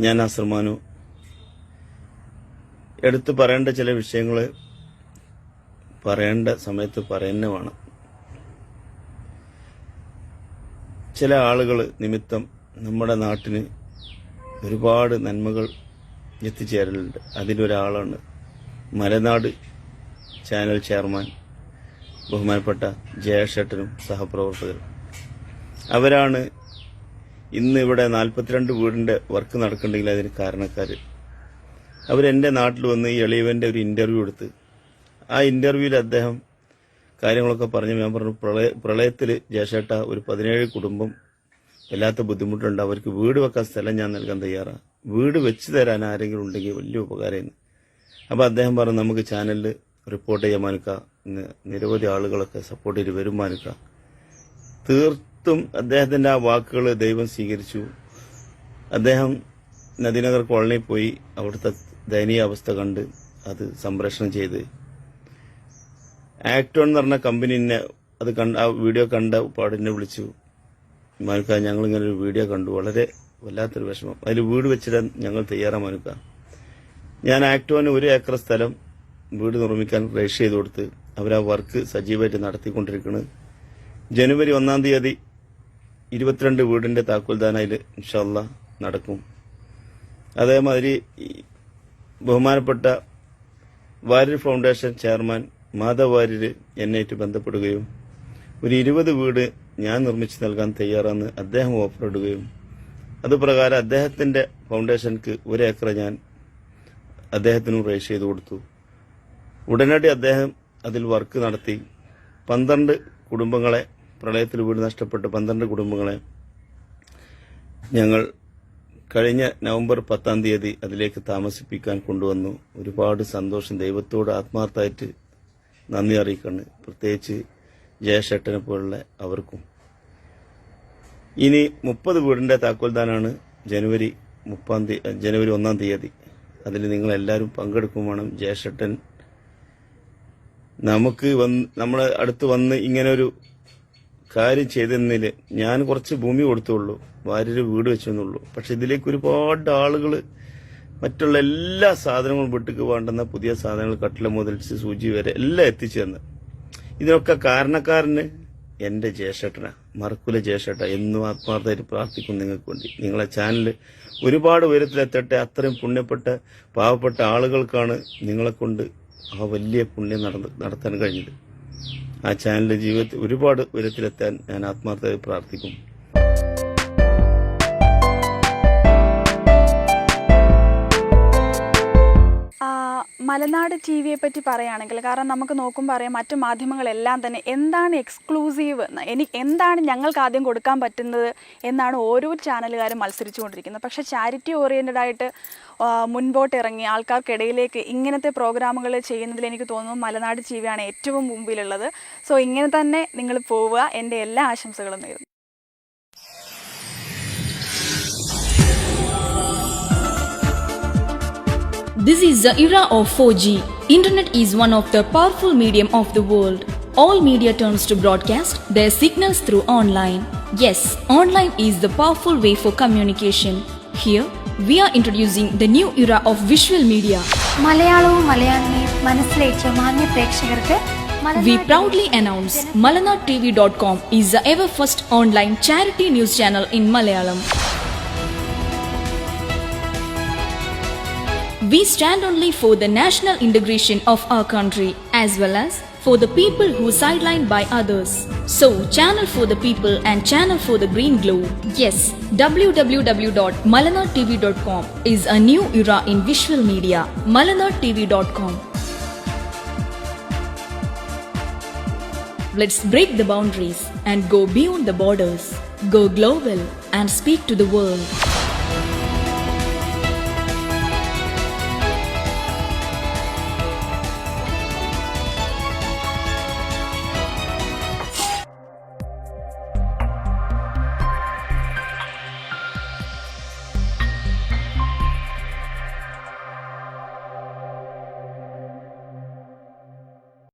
ഞാൻ അസർമാനു എടുത്തു പറയേണ്ട ചില വിഷയങ്ങൾ പറയേണ്ട സമയത്ത് പറയുന്ന വേണം. ചില ആളുകൾ നിമിത്തം നമ്മുടെ നാട്ടിന് ഒരുപാട് നന്മകൾ എത്തിച്ചേരലുണ്ട്. അതിലൊരാളാണ് മലനാട് ചാനൽ ചെയർമാൻ ബഹുമാനപ്പെട്ട ജയശേട്ടനും സഹപ്രവർത്തകരും. അവരാണ് ഇന്ന് ഇവിടെ നാൽപ്പത്തിരണ്ട് വീടിന്റെ വർക്ക് നടക്കുന്നുണ്ടെങ്കിൽ അതിന് കാരണക്കാർ അവരെന്റെ നാട്ടിൽ വന്ന് ഈ എളിയവന്റെ ഒരു ഇന്റർവ്യൂ എടുത്ത് ആ ഇന്റർവ്യൂവിൽ അദ്ദേഹം കാര്യങ്ങളൊക്കെ പറഞ്ഞു ഞാൻ പറഞ്ഞു പ്രളയ പ്രളയത്തിൽ ജയശേട്ട ഒരു പതിനേഴ് കുടുംബം വല്ലാത്ത ബുദ്ധിമുട്ടുണ്ട്. അവർക്ക് വീട് വെക്കാൻ സ്ഥലം ഞാൻ നൽകാൻ തയ്യാറാണ് വീട് വെച്ച് തരാൻ ആരെങ്കിലും ഉണ്ടെങ്കിൽ വലിയ ഉപകാരമായിരുന്നു. അപ്പോൾ അദ്ദേഹം പറഞ്ഞു നമുക്ക് ചാനലിൽ റിപ്പോർട്ട് ചെയ്യാൻ മാനുക്ക. നിരവധി ആളുകളൊക്കെ സപ്പോർട്ട് ചെയ്ത് വരും മാനുക്ക. തീർത്തും അദ്ദേഹത്തിന്റെ ആ വാക്കുകൾ ദൈവം സ്വീകരിച്ചു. അദ്ദേഹം നദീനഗർ കോളനിയിൽ പോയി അവിടുത്തെ ദയനീയ അവസ്ഥ കണ്ട് അത് സംപ്രേഷണം ചെയ്ത്. ആക്ടോൺ എന്ന് പറഞ്ഞ കമ്പനിനെ അത് കണ്ട ആ വീഡിയോ കണ്ട പാടിനെ വിളിച്ചു. മാനുക്ക ഞങ്ങളിങ്ങനെ ഒരു വീഡിയോ കണ്ടു. വളരെ വല്ലാത്തൊരു വിഷമം. അതിൽ വീട് വെച്ചിടാൻ ഞങ്ങൾ തയ്യാറാണ് മാനുക്ക. ഞാൻ ആക്ടോന് ഒരു ഏക്കർ സ്ഥലം വീട് നിർമ്മിക്കാൻ രജിസ്റ്റർ ചെയ്ത് കൊടുത്ത് അവർ ആ വർക്ക് സജീവമായിട്ട് നടത്തിക്കൊണ്ടിരിക്കുന്നത് ജനുവരി ഒന്നാം തീയതി ഇരുപത്തിരണ്ട് വീടിന്റെ താക്കോൽദാന അതിൽ ഇൻഷല്ല നടക്കും. അതേമാതിരി ബഹുമാനപ്പെട്ട വാര്യർ ഫൗണ്ടേഷൻ ചെയർമാൻ മാധവ് വാര്യർ എന്നെയായിട്ട് ബന്ധപ്പെടുകയും ഒരു ഇരുപത് വീട് ഞാൻ നിർമ്മിച്ചു നൽകാൻ തയ്യാറാണെന്ന് അദ്ദേഹം ഓഫർ ഇടുകയും അതുപ്രകാരം അദ്ദേഹത്തിന്റെ ഫൗണ്ടേഷൻക്ക് ഒരു ഏക്കർ ഞാൻ അദ്ദേഹത്തിനും റേഷ് ചെയ്ത് കൊടുത്തു. ഉടനടി അദ്ദേഹം അതിൽ വർക്ക് നടത്തി. പന്ത്രണ്ട് കുടുംബങ്ങളെ പ്രളയത്തിൽ വീട് നഷ്ടപ്പെട്ട പന്ത്രണ്ട് കുടുംബങ്ങളെ ഞങ്ങൾ കഴിഞ്ഞ നവംബർ പത്താം തീയതി അതിലേക്ക് താമസിപ്പിക്കാൻ കൊണ്ടുവന്നു. ഒരുപാട് സന്തോഷം ദൈവത്തോട് ആത്മാർത്ഥമായിട്ട് നന്ദി അറിയിക്കുന്നു പ്രത്യേകിച്ച് ജയശെട്ടനെ പോലുള്ള അവർക്കും. ഇനി മുപ്പത് വീടിന്റെ താക്കോൽദാനാണ് ജനുവരി മുപ്പാം തീയതി ജനുവരി ഒന്നാം തീയതി. അതിൽ നിങ്ങൾ എല്ലാവരും പങ്കെടുക്കും വേണം. ജയശെട്ടൻ നമുക്ക് വന്ന് നമ്മളെ അടുത്ത് വന്ന് ഇങ്ങനെ ഒരു കാര്യം ചെയ്തെന്നതിൽ ഞാൻ കുറച്ച് ഭൂമി കൊടുത്തുള്ളൂ. ഭാര്യ വീട് വെച്ചെന്നുള്ളൂ. പക്ഷെ ഇതിലേക്ക് ഒരുപാട് ആളുകൾ മറ്റുള്ള എല്ലാ സാധനങ്ങളും വീട്ടിക്ക് വേണ്ടുന്ന പുതിയ സാധനങ്ങൾ കട്ടില മുതൽ സൂചി വരെ എല്ലാം എത്തിച്ചു തന്ന് ഇതിനൊക്കെ കാരണക്കാരന് എന്റെ ജയശേട്ടനാ മറക്കുല ജയശേട്ട എന്നും ആത്മാർത്ഥമായിട്ട് പ്രാർത്ഥിക്കും നിങ്ങൾക്ക് വേണ്ടി. നിങ്ങളെ ചാനൽ ഒരുപാട് ഉയരത്തിലെത്തട്ടെ. അത്രയും പുണ്യപ്പെട്ട പാവപ്പെട്ട ആളുകൾക്കാണ് നിങ്ങളെ കൊണ്ട് ആ വലിയ പുണ്യം നടത്താൻ കഴിഞ്ഞത്. ആ ചാനലിന്റെ ജീവിതത്തിൽ ഒരുപാട് ഉയരത്തിലെത്താൻ ഞാൻ ആത്മാർത്ഥമായി പ്രാർത്ഥിക്കും മലനാട് ടി വിയെ പറ്റി പറയുകയാണെങ്കിൽ കാരണം നമുക്ക് നോക്കുമ്പോൾ അറിയാം മറ്റു മാധ്യമങ്ങളെല്ലാം തന്നെ എന്താണ് എക്സ്ക്ലൂസീവ് എനിക്ക് എന്താണ് ഞങ്ങൾക്ക് ആദ്യം കൊടുക്കാൻ പറ്റുന്നത് എന്നാണ് ഓരോ ചാനലുകാരും മത്സരിച്ചുകൊണ്ടിരിക്കുന്നത്. പക്ഷേ ചാരിറ്റി ഓറിയന്റഡ് ആയിട്ട് മുൻപോട്ട് ഇറങ്ങി ആൾക്കാർക്കിടയിലേക്ക് ഇങ്ങനത്തെ പ്രോഗ്രാമുകൾ ചെയ്യുന്നതിൽ എനിക്ക് തോന്നുന്നു മലനാട് ടി വിയാണ് ഏറ്റവും മുമ്പിലുള്ളത്. സോ ഇങ്ങനെ തന്നെ നിങ്ങൾ പോവുക. എന്റെ എല്ലാ ആശംസകളും നേരുന്നു. This is the era of 4G. Internet is one of the powerful medium of the world. All media turns to broadcast their signals through online. Yes, online is the powerful way for communication. Here, we are introducing the new era of visual media. മലയാളവും മലയാളിയെയും മനസ്സിലേറ്റ മാന്യ പ്രേക്ഷകർക്ക് We Malanad proudly announce MalanaTV.com is the ever first online charity news channel in Malayalam. We stand only for the national integration of our country as well as for the people who sidelined by others. So, channel for the people and channel for the green glow. Yes, www.malanatv.com is a new era in visual media. malanatv.com Let's break the boundaries and go beyond the borders. Go global and speak to the world.